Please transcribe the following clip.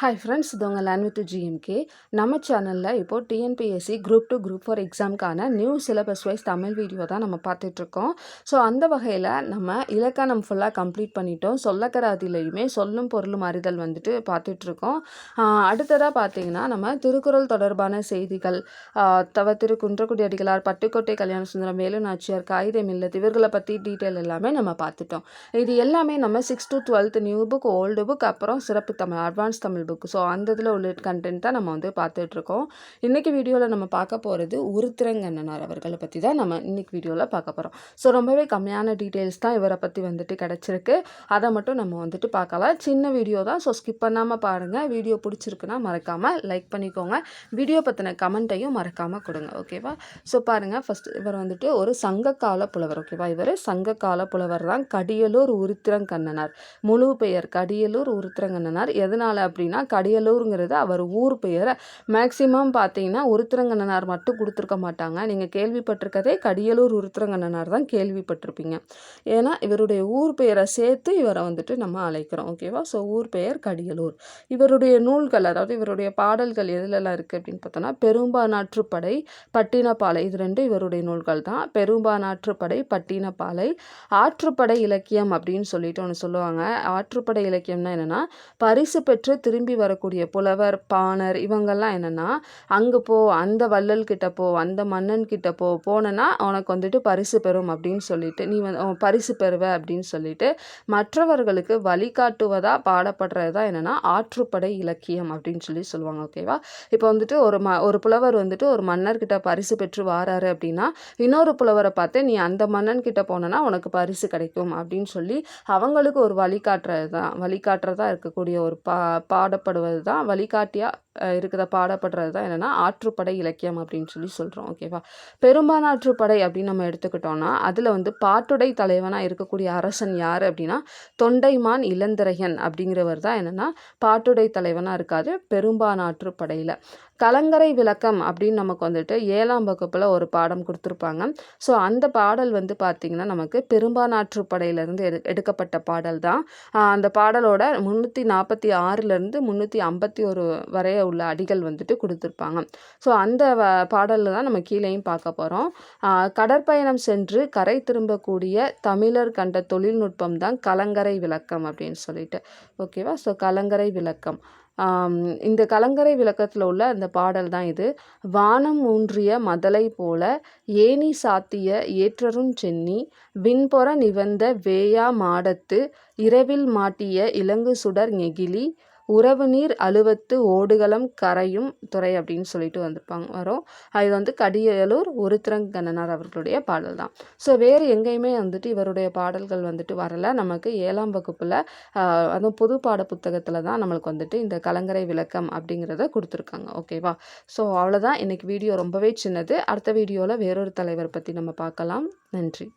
Hi friends இது உங்கள் lane with GMK நம்ம சேனலில் இப்போது TNPSC group two group four எக்ஸாமுக்கான new syllabus wise Tamil video தான் நம்ம பார்த்துட்ருக்கோம். ஸோ அந்த வகையில் நம்ம இலக்கணம் ஃபுல்லாக கம்ப்ளீட் பண்ணிட்டோம். சொல்லக்கராதிலையுமே சொல்லும் பொருளும் அறிதல் வந்துட்டு பார்த்துட்ருக்கோம். அடுத்ததாக பார்த்தீங்கன்னா நம்ம திருக்குறள் தொடர்பான செய்திகள். தவ திரு குன்றக்குடி அடிகளார் பட்டுக்கோட்டை கல்யாண சுந்தரம் வேலு நாச்சியார் காகிதம் இல்லது இவர்களை பற்றி டீட்டெயில் எல்லாமே நம்ம பார்த்துட்டோம். இது எல்லாமே நம்ம six to twelfth new book old book அப்புறம் சிறப்பு Tamil advance Tamil book so அந்த இதில் உள்ள கண்டென்ட் தான் நம்ம வந்து பார்த்துட்ருக்கோம். இன்றைக்கி வீடியோவில் நம்ம பார்க்க போகிறது உருத்திரங்கண்ணனார் அவர்களை பற்றி தான் நம்ம இன்றைக்கி வீடியோவில் பார்க்க போகிறோம் ஸோ ரொம்பவே கம்மியான டீட்டெயில்ஸ் தான் இவரை பற்றி வந்துட்டு கிடச்சிருக்கு. அதை மட்டும் நம்ம வந்துட்டு பார்க்கலாம். சின்ன வீடியோ தான். ஸோ ஸ்கிப் பண்ணாமல் பாருங்கள் வீடியோ பிடிச்சிருக்குன்னா மறக்காமல் லைக் பண்ணிக்கோங்க. வீடியோ பற்றின கமெண்ட்டையும் மறக்காமல் கொடுங்க. ஓகேவா ஸோ பாருங்கள் ஃபஸ்ட் இவர் வந்துட்டு ஒரு சங்ககால புலவர். ஓகேவா இவர் சங்ககால புலவர் தான். கடியலூர் உருத்திரங்கண்ணனார் முழு பெயர் கடியலூர் உருத்திரங்கண்ணனார் எதனால் அப்படின்னா கடியலூருங்கிறது அவர் ஊர் பெயரை. மேக்சிமம் பார்த்தீங்கன்னா உருத்திரங்கண்ணனார் மட்டும் கொடுத்துருக்க மாட்டாங்க. நீங்கள் கேள்விப்பட்டிருக்கதே கடியலூர் உருத்திரங்கண்ணனார் தான் கேள்விப்பட்டிருப்பீங்க. ஏன்னா இவருடைய ஊர் பெயரை சேர்த்து இவரை வந்துட்டு நம்ம அழைக்கிறோம். ஓகேவா ஸோ ஊர் பெயர் கடியலூர். இவருடைய நூல்கள் அதாவது இவருடைய பாடல்கள் எதுலெல்லாம் இருக்குது அப்படின்னு பார்த்தோன்னா பெரும்பானாற்றுப்படை பட்டினப்பாலை இது ரெண்டும் இவருடைய நூல்கள் தான். பெரும்பானாற்றுப்படை பட்டினப்பாலை ஆற்றுப்படை இலக்கியம் அப்படின்னு சொல்லிட்டு ஒன்று சொல்லுவாங்க. ஆற்றுப்படை இலக்கியம்னா என்னென்னா பரிசு பெற்று திரும்பி வரக்கூடிய புலவர் பாணர் இவங்கெல்லாம் என்னென்னா அங்கே போ அந்த வள்ளல் கிட்ட போ அந்த மன்னன் கிட்ட போ போனேன்னா உனக்கு வந்துட்டு பரிசு பெறும் அப்படின்னு சொல்லிட்டு நீ வந்து பரிசு பெறுவ அப்படின்னு சொல்லிட்டு மற்றவர்களுக்கு வழிகாட்டுவதா பாடப்படுறது தான் என்னென்னா ஆற்றுப்படை இலக்கியம் அப்படின்னு சொல்லி சொல்லுவாங்க ஓகேவா இப்போ வந்துட்டு ஒரு ம ஒரு புலவர் வந்துட்டு ஒரு மன்னர்கிட்ட பரிசு பெற்று வாராரு அப்படின்னா இன்னொரு புலவரை பார்த்து நீ அந்த மன்னன் கிட்ட போனேன்னா உனக்கு பரிசு கிடைக்கும் அப்படின்னு சொல்லி அவங்களுக்கு ஒரு வழிகாட்டுறது தான் வழிகாட்டுறதா இருக்கக்கூடிய ஒரு பா கூறப்படுவது தான் வழிகாட்டியாக இருக்கிற பாடப்படுறது தான் என்னென்னா ஆற்றுப்படை இலக்கியம் அப்படின்னு சொல்லி சொல்கிறோம் ஓகேவா பெரும்பாலாற்றுப்படை அப்படின்னு நம்ம எடுத்துக்கிட்டோம்னா அதில் வந்து பாட்டுடை தலைவனாக இருக்கக்கூடிய அரசன் யார் அப்படின்னா தொண்டைமான் இளந்திரையன் அப்படிங்கிறவர் தான் என்னென்னா பாட்டுடை தலைவனாக இருக்காது பெரும்பானாற்றுப்படையில் கலங்கரை விளக்கம் அப்படின்னு நமக்கு வந்துட்டு ஏழாம் வகுப்பில் ஒரு பாடம் கொடுத்துருப்பாங்க. ஸோ அந்த பாடல் வந்து பார்த்திங்கன்னா நமக்கு பெரும்பானாற்றுப்படையிலேருந்து எடு எடுக்கப்பட்ட பாடல் தான். அந்த பாடலோட முந்நூற்றி நாற்பத்தி ஆறுலேருந்து முந்நூற்றி ஐம்பத்தி ஒரு வரைய உள்ள அடிகள் வந்துட்டு கொடுத்துருப்பாங்க. ஸோ அந்த பாடலில் தான் நம்ம கீழேயும் பார்க்க போகிறோம் கடற்பயணம் சென்று கரை திரும்பக்கூடிய தமிழர் கண்ட தொழில்நுட்பம் தான் கலங்கரை விளக்கம் அப்படின்னு சொல்லிட்டு. ஓகேவா ஸோ கலங்கரை விளக்கம். இந்த கலங்கரை விளக்கத்தில் உள்ள அந்த பாடல் தான் இது. வானம் ஊன்றிய மதலை போல ஏனி சாத்திய ஏற்றரும் சென்னி விண்பொற நிவந்த வேயா மாடத்து இரவில் மாட்டிய இலங்கு சுடர் நெகிழி உறவு நீர் அலுவத்து ஓடுகளம் கரையும் துறை அப்படின்னு சொல்லிட்டு வந்திருப்பாங்க வரும். அது வந்து கடியலூர் ஒருத்திரங்கண்ணனார் அவர்களுடைய பாடல் தான். ஸோ வேறு எங்கேயுமே வந்துட்டு இவருடைய பாடல்கள் வந்துட்டு வரலை. நமக்கு ஏழாம் வகுப்பில் அதுவும் பொது பாட புத்தகத்தில் தான் நம்மளுக்கு வந்துட்டு இந்த கலங்கரை விளக்கம் அப்படிங்கிறத கொடுத்துருக்காங்க. ஓகேவா ஸோ அவ்வளோதான் இன்றைக்கி வீடியோ ரொம்பவே சின்னது. அடுத்த வீடியோவில் வேறொரு தலைவர் பற்றி நம்ம பார்க்கலாம். நன்றி.